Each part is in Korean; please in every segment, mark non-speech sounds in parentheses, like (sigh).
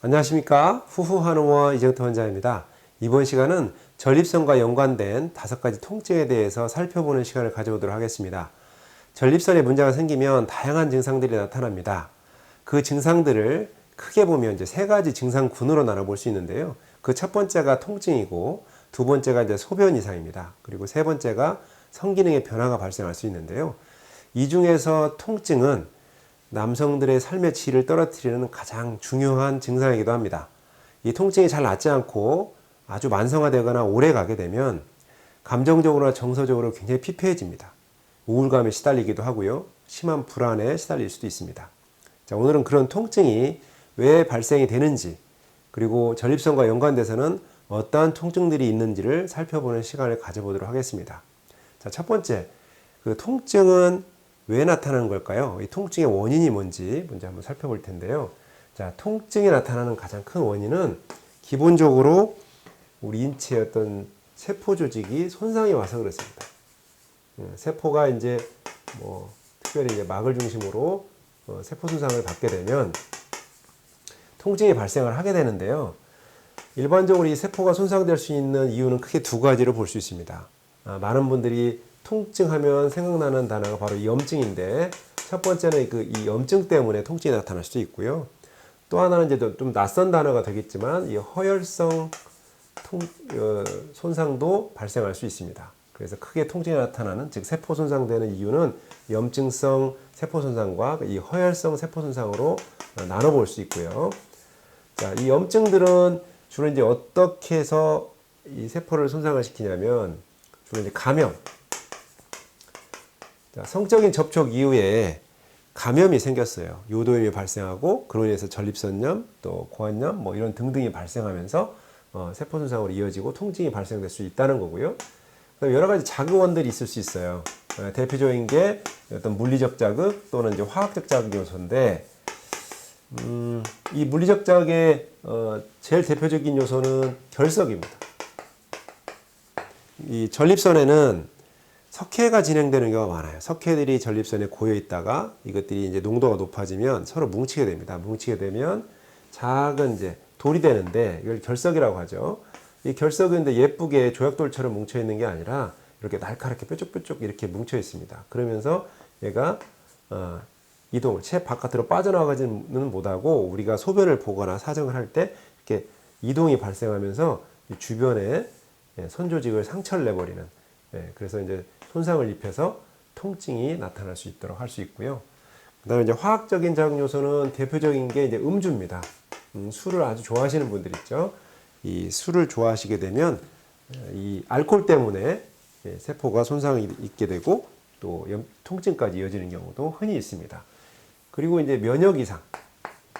안녕하십니까 후후한의원 이정태 원장입니다. 이번 시간은 전립선과 연관된 다섯 가지 통증에 대해서 살펴보는 시간을 가져보도록 하겠습니다. 전립선에 문제가 생기면 다양한 증상들이 나타납니다. 그 증상들을 크게 보면 이제 세 가지 증상군으로 나눠볼 수 있는데요. 그 첫 번째가 통증이고 두 번째가 이제 소변 이상입니다. 그리고 세 번째가 성기능의 변화가 발생할 수 있는데요. 이 중에서 통증은 남성들의 삶의 질을 떨어뜨리는 가장 중요한 증상이기도 합니다. 이 통증이 잘 낫지 않고 아주 만성화되거나 오래 가게 되면 감정적으로나 정서적으로 굉장히 피폐해집니다. 우울감에 시달리기도 하고요. 심한 불안에 시달릴 수도 있습니다. 자, 오늘은 그런 통증이 왜 발생이 되는지 그리고 전립선과 연관돼서는 어떠한 통증들이 있는지를 살펴보는 시간을 가져보도록 하겠습니다. 자, 첫 번째, 그 통증은 왜 나타나는 걸까요? 이 통증의 원인이 뭔지 먼저 한번 살펴볼 텐데요. 자, 통증이 나타나는 가장 큰 원인은 기본적으로 우리 인체의 어떤 세포 조직이 손상이 와서 그렇습니다. 음, 세포가 이제 뭐 특별히 이제 막을 중심으로 어, 세포 손상을 받게 되면 통증이 발생을 하게 되는데요. 일반적으로 이 세포가 손상될 수 있는 이유는 크게 두 가지로 볼 수 있습니다. 아, 많은 분들이 통증하면 생각나는 단어가 바로 이 염증인데 첫 번째는 그 이 염증 때문에 통증이 나타날 수도 있고요. 또 하나는 이제 좀 낯선 단어가 되겠지만 이 허혈성 통, 어, 손상도 발생할 수 있습니다. 그래서 크게 통증이 나타나는 즉 세포 손상되는 이유는 염증성 세포 손상과 이 허혈성 세포 손상으로 어, 나눠볼 수 있고요. 자, 이 염증들은 주로 이제 어떻게 해서 이 세포를 손상을 시키냐면 주로 이제 감염, 자, 성적인 접촉 이후에 감염이 생겼어요. 요도염이 발생하고 그로 인해서 전립선염, 또 고환염, 뭐 이런 등등이 발생하면서 어, 세포 손상으로 이어지고 통증이 발생될 수 있다는 거고요. 그다음에 여러 가지 자극원들이 있을 수 있어요. 어, 대표적인 게 어떤 물리적 자극 또는 이제 화학적 자극 요소인데, 음, 이 물리적 자극의 어, 제일 대표적인 요소는 결석입니다. 이 전립선에는 석회가 진행되는 경우가 많아요. 석회들이 전립선에 고여 있다가 이것들이 이제 농도가 높아지면 서로 뭉치게 됩니다. 뭉치게 되면 작은 이제 돌이 되는데 이걸 결석이라고 하죠. 이 결석은 근데 예쁘게 조약돌처럼 뭉쳐 있는 게 아니라 이렇게 날카롭게 뾰족뾰족 이렇게 뭉쳐 있습니다. 그러면서 얘가 어, 이동을 체 바깥으로 빠져나가지는 못하고 우리가 소변을 보거나 사정을 할 때 이렇게 이동이 발생하면서 이 주변에 예, 선조직을 상처를 내버리는 예, 그래서 이제 손상을 입혀서 통증이 나타날 수 있도록 할 수 있고요. 그다음에 이제 화학적인 자극 요소는 대표적인 게 이제 음주입니다. 음, 술을 아주 좋아하시는 분들 있죠. 이 술을 좋아하시게 되면 어, 이 알코올 때문에 예, 세포가 손상이 입게 되고 또 염- 통증까지 이어지는 경우도 흔히 있습니다. 그리고 이제 면역 이상,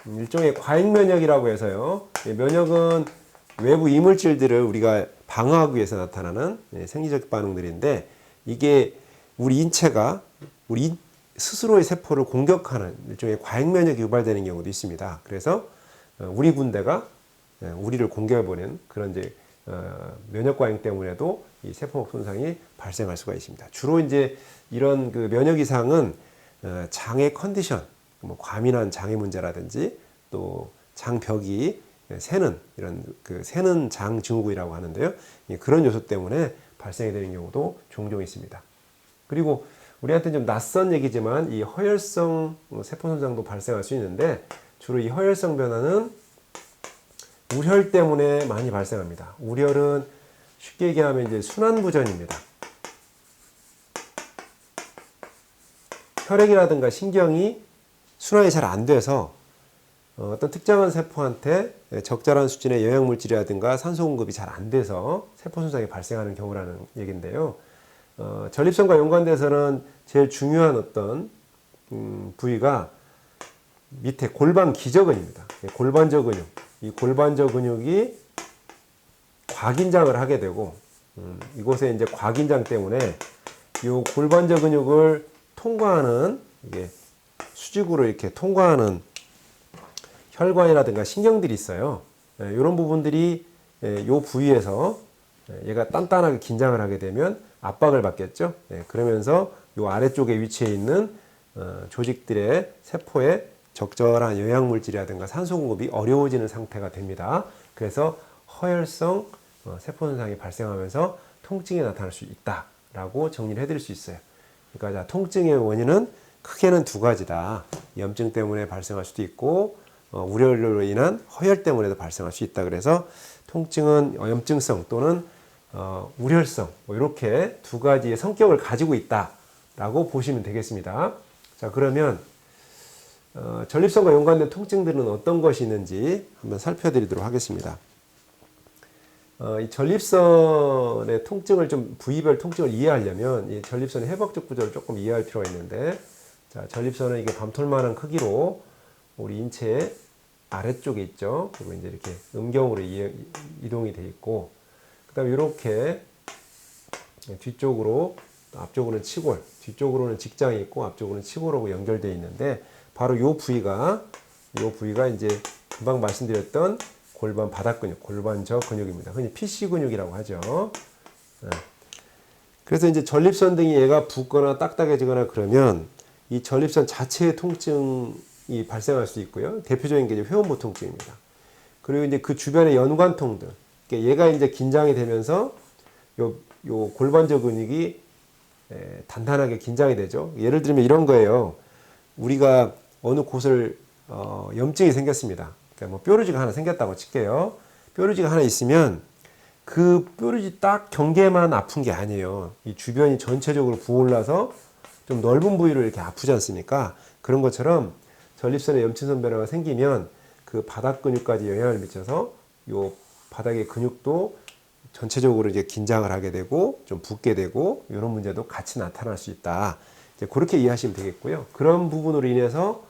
음, 일종의 과잉 면역이라고 해서요. 예, 면역은 외부 이물질들을 우리가 방어하기 위해서 나타나는 예, 생리적 반응들인데 이게 우리 인체가 우리 인- 스스로의 세포를 공격하는 일종의 과잉 면역이 유발되는 경우도 있습니다. 그래서 어, 우리 군대가 예, 우리를 공격해버리는 그런 이제 어, 면역 과잉 때문에도 이 세포 손상이 발생할 수가 있습니다. 주로 이제 이런 그 면역 이상은 어, 장의 컨디션, 뭐 과민한 장의 문제라든지 또 장벽이 새는 이런 그 새는 장 증후군이라고 하는데요. 이 그런 요소 때문에 발생이 되는 경우도 종종 있습니다. 그리고 우리한테 좀 낯선 얘기지만 이 허혈성 세포 손상도 발생할 수 있는데 주로 이 허혈성 변화는 우혈 때문에 많이 발생합니다. 우혈은 쉽게 얘기하면 이제 순환부전입니다. 혈액이라든가 신경이 순환이 잘 안 돼서 어, 어떤 특정한 세포한테 적절한 수준의 영양물질이라든가 산소 공급이 잘 안 돼서 세포 손상이 발생하는 경우라는 얘기인데요. 어, 전립선과 연관돼서는 제일 중요한 어떤 음, 부위가 밑에 골반 기저근입니다. 예, 골반저 근육. 이 골반저 근육이 과긴장을 하게 되고 음, 이곳에 이제 과긴장 때문에 이 골반저 근육을 통과하는 이게 수직으로 이렇게 통과하는 혈관이라든가 신경들이 있어요. 이런 부분들이 이 부위에서 예, 얘가 단단하게 긴장을 하게 되면 압박을 받겠죠. 예, 그러면서 이 아래쪽에 위치해 있는 어, 조직들의 세포에 적절한 영양물질이라든가 산소 공급이 어려워지는 상태가 됩니다. 그래서 허혈성 어, 세포 손상이 발생하면서 통증이 나타날 수 있다라고 정리를 해드릴 수 있어요. 그러니까 자, 통증의 원인은 크게는 두 가지다. 염증 때문에 발생할 수도 있고 어, 우려로 인한 허혈 때문에도 발생할 수 있다. 그래서 통증은 염증성 또는 어, 우혈성 뭐 이렇게 두 가지의 성격을 가지고 있다라고 보시면 되겠습니다. 자 그러면 어, 전립선과 연관된 통증들은 어떤 것이 있는지 한번 살펴드리도록 하겠습니다. 어, 이 전립선의 통증을 좀 부위별 통증을 이해하려면 이 전립선의 해박적 구조를 조금 이해할 필요가 있는데 자 전립선은 이게 밤톨만한 크기로 우리 인체 아래쪽에 있죠. 그리고 이제 이렇게 음경으로 이- 이동이 돼 있고 그 다음에 이렇게 뒤쪽으로 앞쪽으로는 치골, 뒤쪽으로는 직장이 있고 앞쪽으로는 치골하고 연결되어 있는데 바로 이 부위가 이 부위가 이제 금방 말씀드렸던 골반 바닥 근육, 골반저 근육입니다. 흔히 PC 근육이라고 하죠. 네. 그래서 이제 전립선 등이 얘가 붓거나 딱딱해지거나 그러면 이 전립선 자체의 통증 이 발생할 수 있고요. 대표적인 게 이제 회원부 통증입니다. 그리고 이제 그 주변의 연관통들. 얘가 이제 긴장이 되면서 요, 요 골반저 근육이 에, 단단하게 긴장이 되죠. 예를 들면 이런 거예요. 우리가 어느 곳을 어, 염증이 생겼습니다. 그러니까 뭐 뾰루지가 하나 생겼다고 칠게요. 뾰루지가 하나 있으면 그 뾰루지 딱 경계만 아픈 게 아니에요. 이 주변이 전체적으로 부어올라서 좀 넓은 부위를 이렇게 아프지 않습니까? 그런 것처럼 전립선에 염증선 변화가 생기면 그 바닥 근육까지 영향을 미쳐서 요 바닥의 근육도 전체적으로 이제 긴장을 하게 되고 좀 붓게 되고 이런 문제도 같이 나타날 수 있다. 이제 그렇게 이해하시면 되겠고요. 그런 부분으로 인해서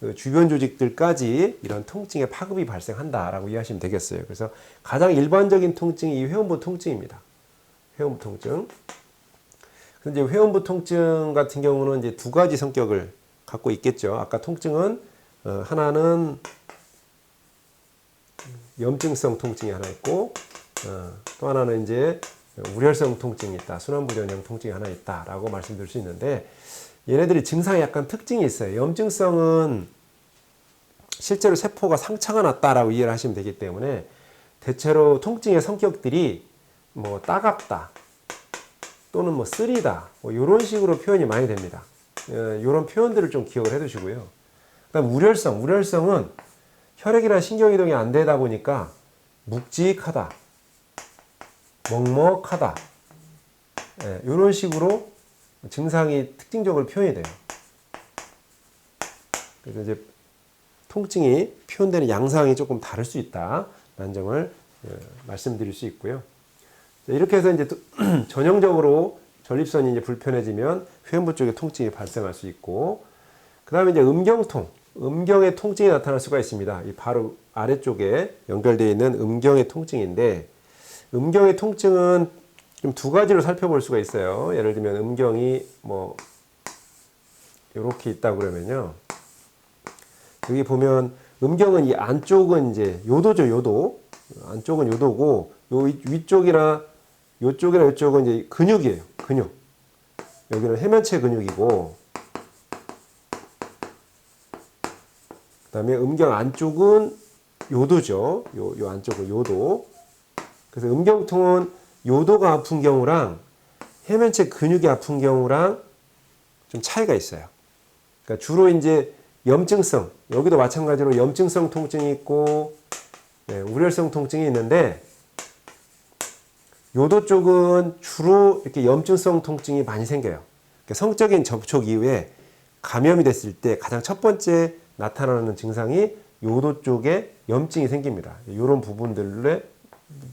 그 주변 조직들까지 이런 통증의 파급이 발생한다라고 이해하시면 되겠어요. 그래서 가장 일반적인 통증이 이 회원부 통증입니다. 회원부 통증. 근데 회원부 통증 같은 경우는 이제 두 가지 성격을 갖고 있겠죠. 아까 통증은 어, 하나는 염증성 통증이 하나 있고 어, 또 하나는 이제 우혈성 통증이 있다. 순환부전형 통증이 하나 있다라고 말씀드릴 수 있는데 얘네들이 증상이 약간 특징이 있어요. 염증성은 실제로 세포가 상처가 났다라고 이해를 하시면 되기 때문에 대체로 통증의 성격들이 뭐 따갑다 또는 뭐 쓰리다 뭐 이런 식으로 표현이 많이 됩니다. 이런 표현들을 좀 기억을 해두시고요. 그다음 우렬성, 우렬성은 혈액이나 신경이동이 안 되다 보니까 묵직하다, 먹먹하다 이런 식으로 증상이 특징적으로 표현이 돼요. 그래서 이제 통증이 표현되는 양상이 조금 다를 수 있다라는 점을 예, 말씀드릴 수 있고요. 자, 이렇게 해서 이제 또 (clears throat) 전형적으로 전립선이 이제 불편해지면 회음부 쪽에 통증이 발생할 수 있고, 그 다음에 이제 음경통, 음경의 통증이 나타날 수가 있습니다. 이 바로 아래쪽에 연결되어 있는 음경의 통증인데, 음경의 통증은 좀 두 가지로 살펴볼 수가 있어요. 예를 들면 음경이 뭐 이렇게 있다 그러면요. 여기 보면 음경은 이 안쪽은 이제 요도죠, 요도. 안쪽은 요도고 요 위- 위쪽이나 요쪽이나 요쪽은 이제 근육이에요. 근육. 여기는 해면체 근육이고 그 다음에 음경 안쪽은 요도죠. 요, 요 안쪽은 요도. 그래서 음경통은 요도가 아픈 경우랑 해면체 근육이 아픈 경우랑 좀 차이가 있어요. 그러니까 주로 이제 염증성 여기도 마찬가지로 염증성 통증이 있고 네, 우렬성 통증이 있는데 요도 쪽은 주로 이렇게 염증성 통증이 많이 생겨요. 그러니까 성적인 접촉 이후에 감염이 됐을 때 가장 첫 번째 나타나는 증상이 요도 쪽에 염증이 생깁니다. 이런 부분들에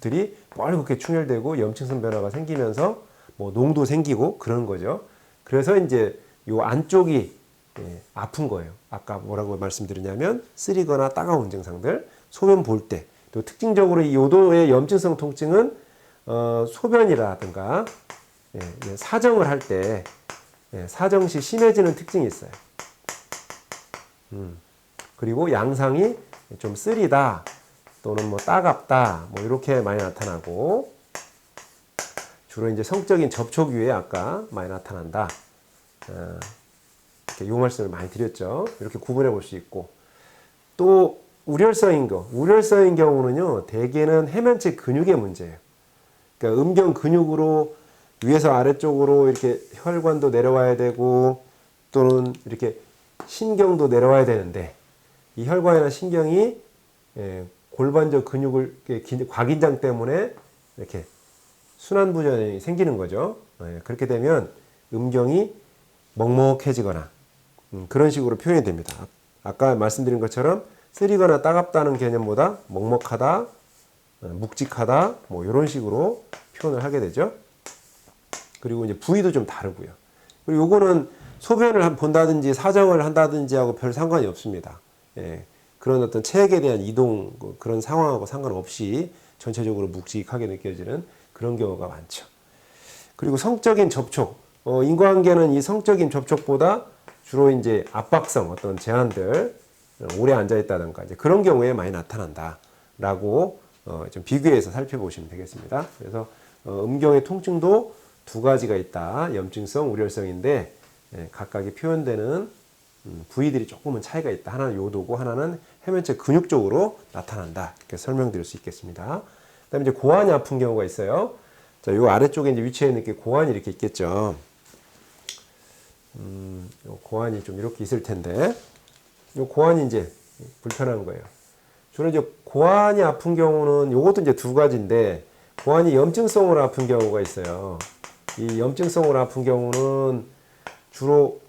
들이 뻘겋게 충혈되고 염증성 변화가 생기면서 뭐 농도 생기고 그런 거죠. 그래서 이제 요 안쪽이 예, 아픈 거예요. 아까 뭐라고 말씀드렸냐면 쓰리거나 따가운 증상들, 소변 볼 때, 또 특징적으로 이 요도의 염증성 통증은 어, 소변이라든가 예, 예, 사정을 할때 예, 사정 시 심해지는 특징이 있어요. 음, 그리고 양상이 좀 쓰리다 또는 뭐 따갑다 뭐 이렇게 많이 나타나고 주로 이제 성적인 접촉 이후에 아까 많이 나타난다. 어, 이렇게 요 말씀을 많이 드렸죠. 이렇게 구분해 볼 수 있고 또 우렬성인 거, 우렬성인 경우는요, 대개는 해면체 근육의 문제예요. 그러니까 음경 근육으로 위에서 아래쪽으로 이렇게 혈관도 내려와야 되고 또는 이렇게 신경도 내려와야 되는데 이 혈관이나 신경이 예, 골반적 근육을 긴- 과긴장 때문에 이렇게 순환 부전이 생기는 거죠. 예, 그렇게 되면 음경이 먹먹해지거나 음, 그런 식으로 표현이 됩니다. 아- 아까 말씀드린 것처럼 쓰리거나 따갑다는 개념보다 먹먹하다, 어, 묵직하다, 뭐 이런 식으로 표현을 하게 되죠. 그리고 이제 부위도 좀 다르고요. 그리고 요거는 소변을 한- 본다든지 사정을 한다든지 하고 별 상관이 없습니다. 예, 그런 어떤 체액에 대한 이동 그- 그런 상황하고 상관없이 전체적으로 묵직하게 느껴지는 그런 경우가 많죠. 그리고 성적인 접촉, 어, 인과관계는 이 성적인 접촉보다 주로 이제 압박성 어떤 제한들 어, 오래 앉아 있다든가 이제 그런 경우에 많이 나타난다라고 어, 좀 비교해서 살펴보시면 되겠습니다. 그래서 어, 음경의 통증도 두 가지가 있다. 염증성, 우렬성인데 예, 각각이 표현되는 음, 부위들이 조금은 차이가 있다. 하나는 요도고 하나는 해면체 근육 쪽으로 나타난다. 이렇게 설명드릴 수 있겠습니다. 그다음에 이제 고환이 아픈 경우가 있어요. 자, 요 아래쪽에 이제 위치해 있는 게 고환이 이렇게 있겠죠. 음, 요 고환이 좀 이렇게 있을 텐데, 요 고환이 이제 불편한 거예요. 주로 이제 고환이 아픈 경우는 요것도 이제 두 가지인데, 고환이 염증성으로 아픈 경우가 있어요. 이 염증성으로 아픈 경우는 주로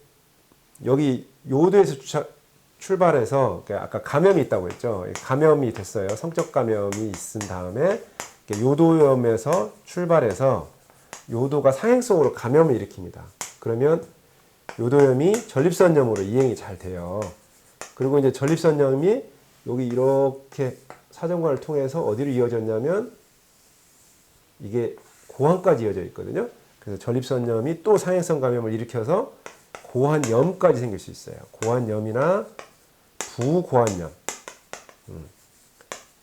여기 요도에서 주차- 출발해서 아까 감염이 있다고 했죠. 감염이 됐어요. 성적 감염이 있은 다음에 요도염에서 출발해서 요도가 상행성으로 감염을 일으킵니다. 그러면 요도염이 전립선염으로 이행이 잘 돼요. 그리고 이제 전립선염이 여기 이렇게 사정관을 통해서 어디로 이어졌냐면 이게 고환까지 이어져 있거든요. 그래서 전립선염이 또 상행성 감염을 일으켜서 고환염까지 생길 수 있어요. 고환염이나 부고환염 음,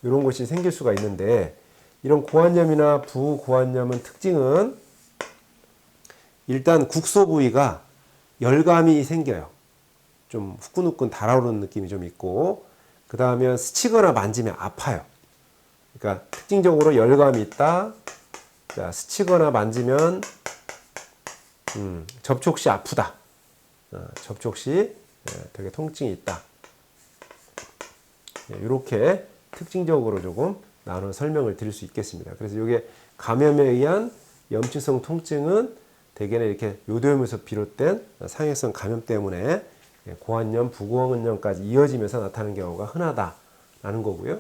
이런 것이 생길 수가 있는데 이런 고환염이나 부고환염은 특징은 일단 국소 부위가 열감이 생겨요. 좀 후끈후끈 달아오르는 느낌이 좀 있고 그 다음에 스치거나 만지면 아파요. 그러니까 특징적으로 열감이 있다. 자, 스치거나 만지면 음, 접촉 시 아프다. 어, 접촉 시 예, 되게 통증이 있다. 이렇게 특징적으로 조금 나눈 설명을 드릴 수 있겠습니다. 그래서 이게 감염에 의한 염증성 통증은 대개는 이렇게 요도염에서 비롯된 상해성 감염 때문에 예, 고환염, 부고환염까지 이어지면서 나타나는 경우가 흔하다라는 거고요.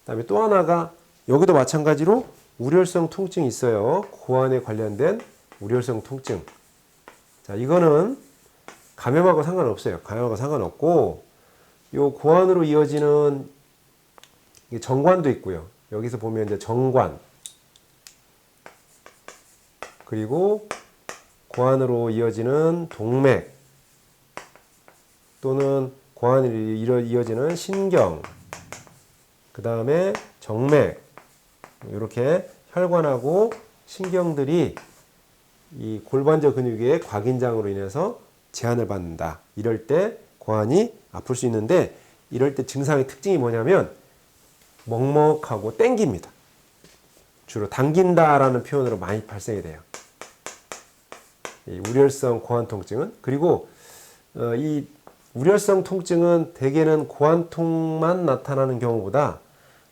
그다음에 또 하나가 여기도 마찬가지로 우렬성 통증이 있어요. 고환에 관련된 우렬성 통증. 자, 이거는 감염하고 상관없어요. 감염하고 상관없고 요 고환으로 이어지는 정관도 있고요. 여기서 보면 이제 정관 그리고 고환으로 이어지는 동맥 또는 고환으로 이어- 이어지는 신경 그 다음에 정맥 이렇게 혈관하고 신경들이 이 골반저 근육의 곽인장으로 인해서 제한을 받는다. 이럴 때 고환이 아플 수 있는데 이럴 때 증상의 특징이 뭐냐면 먹먹하고 땡깁니다. 주로 당긴다라는 표현으로 많이 발생이 돼요. 이 우렬성 고환 통증은 그리고 어, 이 우렬성 통증은 대개는 고환통만 나타나는 경우보다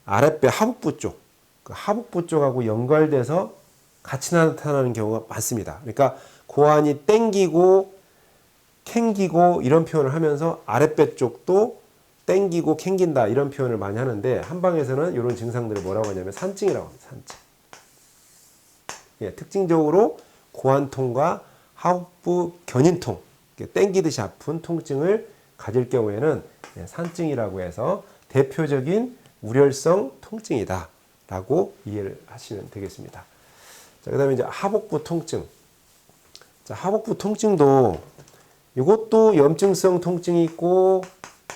아랫배 하복부 쪽, 그 하복부 쪽하고 연결돼서 같이 나타나는 경우가 많습니다. 그러니까 고환이 땡기고 캥기고 이런 표현을 하면서 아랫배 쪽도 땡기고 캥긴다 이런 표현을 많이 하는데 한방에서는 이런 증상들을 뭐라고 하냐면 산증이라고 합니다. 산증. 예, 특징적으로 고환통과 하복부 견인통, 땡기듯이 아픈 통증을 가질 경우에는 예, 산증이라고 해서 대표적인 우렬성 통증이다 라고 이해를 하시면 되겠습니다. 자, 그 다음에 이제 하복부 통증. 자, 하복부 통증도 이것도 염증성 통증이 있고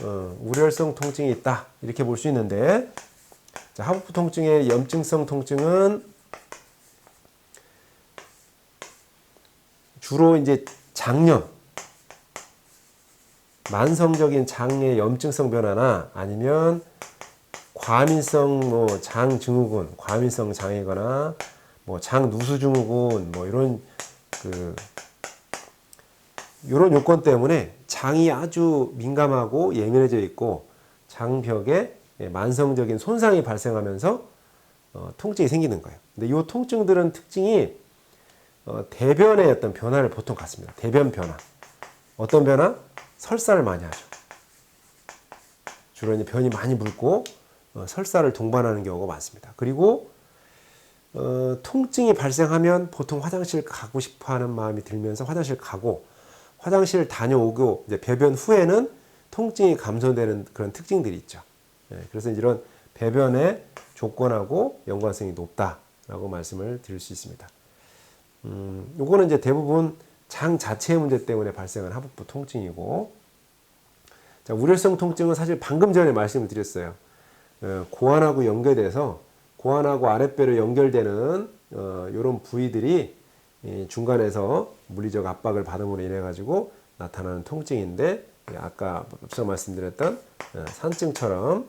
어, 우렬성 통증이 있다 이렇게 볼 수 있는데 자, 하복부 통증의 염증성 통증은 주로 이제 장염 만성적인 장의 염증성 변화나 아니면 과민성 뭐 장증후군, 과민성 장이거나 뭐 장누수증후군 뭐 이런 그 이런 요건 때문에 장이 아주 민감하고 예민해져 있고 장벽에 예, 만성적인 손상이 발생하면서 어, 통증이 생기는 거예요. 근데 이 통증들은 특징이 어, 대변의 어떤 변화를 보통 갖습니다. 대변 변화. 어떤 변화? 설사를 많이 하죠. 주로 이제 변이 많이 붉고 어, 설사를 동반하는 경우가 많습니다. 그리고 어, 통증이 발생하면 보통 화장실 가고 싶어하는 마음이 들면서 화장실 가고 화장실 다녀오고 이제 배변 후에는 통증이 감소되는 그런 특징들이 있죠. 예, 그래서 이런 배변의 조건하고 연관성이 높다라고 말씀을 드릴 수 있습니다. 음, 요거는 이제 대부분 장 자체의 문제 때문에 발생한 하복부 통증이고, 자, 우려성 통증은 사실 방금 전에 말씀을 드렸어요. 어, 고환하고 연결돼서 고환하고 아랫배로 연결되는 어, 이런 부위들이 이 중간에서 물리적 압박을 받음으로 인해 가지고 나타나는 통증인데 예, 아까 앞서 말씀드렸던 어, 산증처럼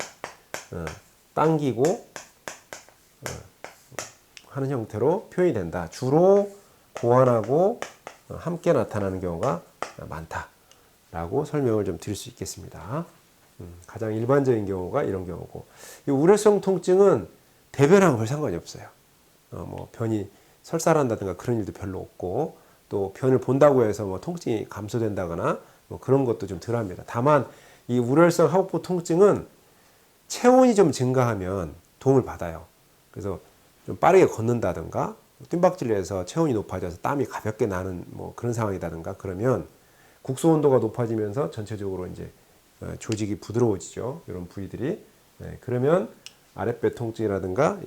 어, 당기고 어, 하는 형태로 표현이 된다. 주로 고환하고 어, 함께 나타나는 경우가 많다라고 설명을 좀 드릴 수 있겠습니다. 음, 가장 일반적인 경우가 이런 경우고 이 우려성 통증은 대변하고 별 상관이 없어요. 어, 뭐 변이 설사한다든가 그런 일도 별로 없고 또 변을 본다고 해서 뭐 통증이 감소된다거나 뭐 그런 것도 좀 덜합니다. 다만 이 우려성 하복부 통증은 체온이 좀 증가하면 도움을 받아요. 그래서 좀 빠르게 걷는다든가 뜀박질에서 체온이 높아져서 땀이 가볍게 나는 뭐 그런 상황이다든가 그러면 국소 온도가 높아지면서 전체적으로 이제 어, 조직이 부드러워지죠. 이런 부위들이 네, 그러면 아랫배 통증이라든가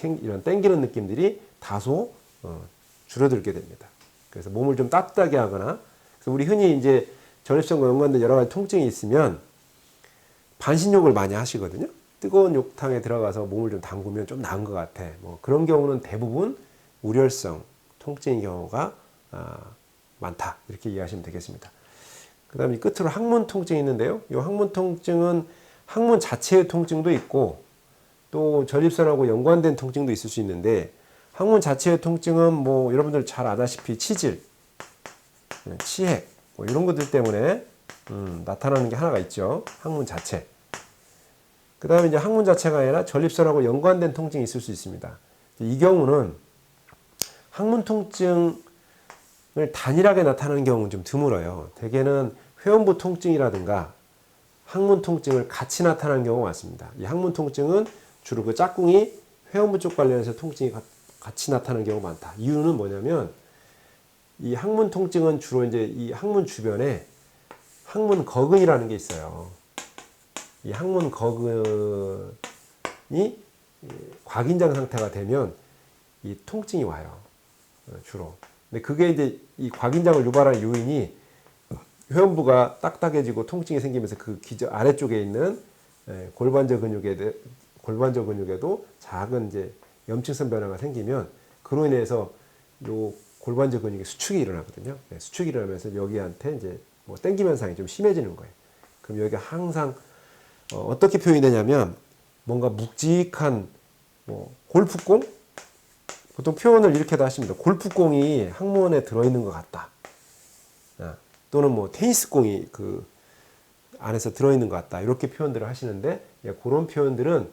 이런 땡기는 느낌들이 다소 어, 줄어들게 됩니다. 그래서 몸을 좀 따뜻하게 하거나 우리 흔히 이제 전립선과 연관된 여러 가지 통증이 있으면 반신욕을 많이 하시거든요. 뜨거운 욕탕에 들어가서 몸을 좀 담그면 좀 나은 것 같아. 뭐 그런 경우는 대부분 우렬성 통증의 경우가 아, 많다. 이렇게 이해하시면 되겠습니다. 그 다음에 끝으로 항문 통증이 있는데요. 이 항문 통증은 항문 자체의 통증도 있고 또 전립선하고 연관된 통증도 있을 수 있는데 항문 자체의 통증은 뭐 여러분들 잘 아다시피 치질, 치핵 뭐 이런 것들 때문에 음, 나타나는 게 하나가 있죠. 항문 자체. 그 다음에 이제 항문 자체가 아니라 전립선하고 연관된 통증이 있을 수 있습니다. 이 경우는 항문 통증을 단일하게 나타나는 경우는 좀 드물어요. 대개는 회원부 통증이라든가 항문 통증을 같이 나타나는 경우가 많습니다. 이 항문 통증은 주로 그 짝꿍이 회원부 쪽 관련해서 통증이 같이 나타나는 경우가 많다. 이유는 뭐냐면 이 항문 통증은 주로 이제 이 항문 주변에 항문 거근이라는 게 있어요. 이 항문 거근이 과긴장 상태가 되면 이 통증이 와요. 어, 주로. 근데 그게 이제 이 과긴장을 유발하는 요인이 회원부가 딱딱해지고 통증이 생기면서 그 기저 아래쪽에 있는 예, 골반저 근육에 골반저 근육에도 작은 이제 염증성 변화가 생기면 그로 인해서 요 골반저 근육에 수축이 일어나거든요. 네, 수축이 일어나면서 여기한테 이제 뭐 땡김 현상이 좀 심해지는 거예요. 그럼 여기가 항상 어, 떻게 표현이 되냐면 뭔가 묵직한 뭐 골프공 보통 표현을 이렇게도 하십니다. 골프공이 항문에 들어있는 것 같다. 아, 또는 뭐 테니스공이 그 안에서 들어있는 것 같다. 이렇게 표현들을 하시는데 예, 그런 표현들은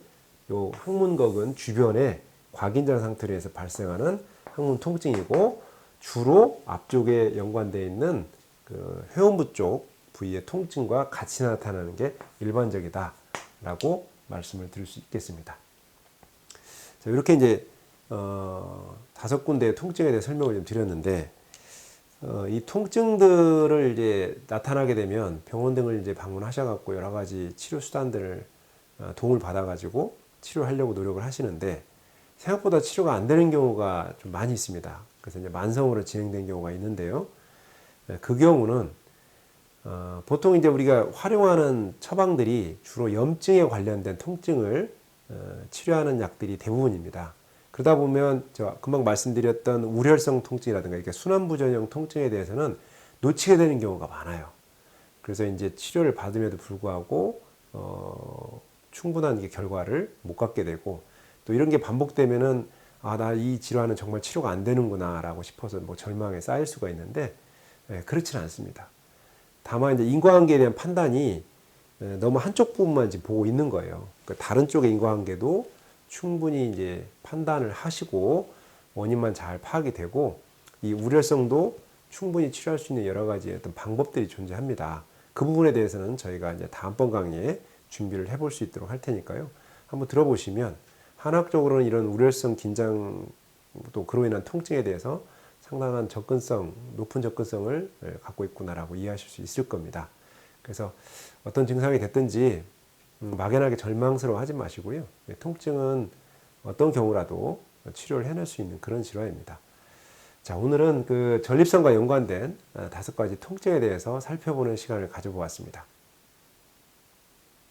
요 항문거근 주변에 과긴장 상태로 해서 발생하는 항문 통증이고 주로 앞쪽에 연관되어 있는 그 회원부 쪽 부위의 통증과 같이 나타나는 게 일반적이다라고 말씀을 드릴 수 있겠습니다. 자, 이렇게 이제 어, 다섯 군데의 통증에 대해 설명을 좀 드렸는데 어, 이 통증들을 이제 나타나게 되면 병원 등을 이제 방문하셔갖고 여러 가지 치료 수단들을 어, 도움을 받아가지고 치료하려고 노력을 하시는데 생각보다 치료가 안 되는 경우가 좀 많이 있습니다. 그래서 이제 만성으로 진행된 경우가 있는데요. 네, 그 경우는 어, 보통 이제 우리가 활용하는 처방들이 주로 염증에 관련된 통증을 어, 치료하는 약들이 대부분입니다. 그러다 보면 저 금방 말씀드렸던 우혈성 통증이라든가 이렇게 순환부전형 통증에 대해서는 놓치게 되는 경우가 많아요. 그래서 이제 치료를 받음에도 불구하고 어, 충분한 게 결과를 못 갖게 되고 또 이런 게 반복되면은 아 나 이 질환은 정말 치료가 안 되는구나라고 싶어서 뭐 절망에 쌓일 수가 있는데 예, 그렇지는 않습니다. 다만 이제 인과관계에 대한 판단이 예, 너무 한쪽 부분만 지금 보고 있는 거예요. 그러니까 다른 쪽의 인과관계도 충분히 이제 판단을 하시고 원인만 잘 파악이 되고 이 우려성도 충분히 치료할 수 있는 여러 가지 어떤 방법들이 존재합니다. 그 부분에 대해서는 저희가 이제 다음번 강의에 준비를 해볼 수 있도록 할 테니까요. 한번 들어보시면 한학적으로는 이런 우려성 긴장 또 그로 인한 통증에 대해서 상당한 접근성, 높은 접근성을 예, 갖고 있구나라고 이해하실 수 있을 겁니다. 그래서 어떤 증상이 됐든지 음, 막연하게 절망스러워하지 마시고요. 예, 통증은 어떤 경우라도 치료를 해낼 수 있는 그런 질환입니다. 자, 오늘은 그 전립선과 연관된 아, 다섯 가지 통증에 대해서 살펴보는 시간을 가져보았습니다.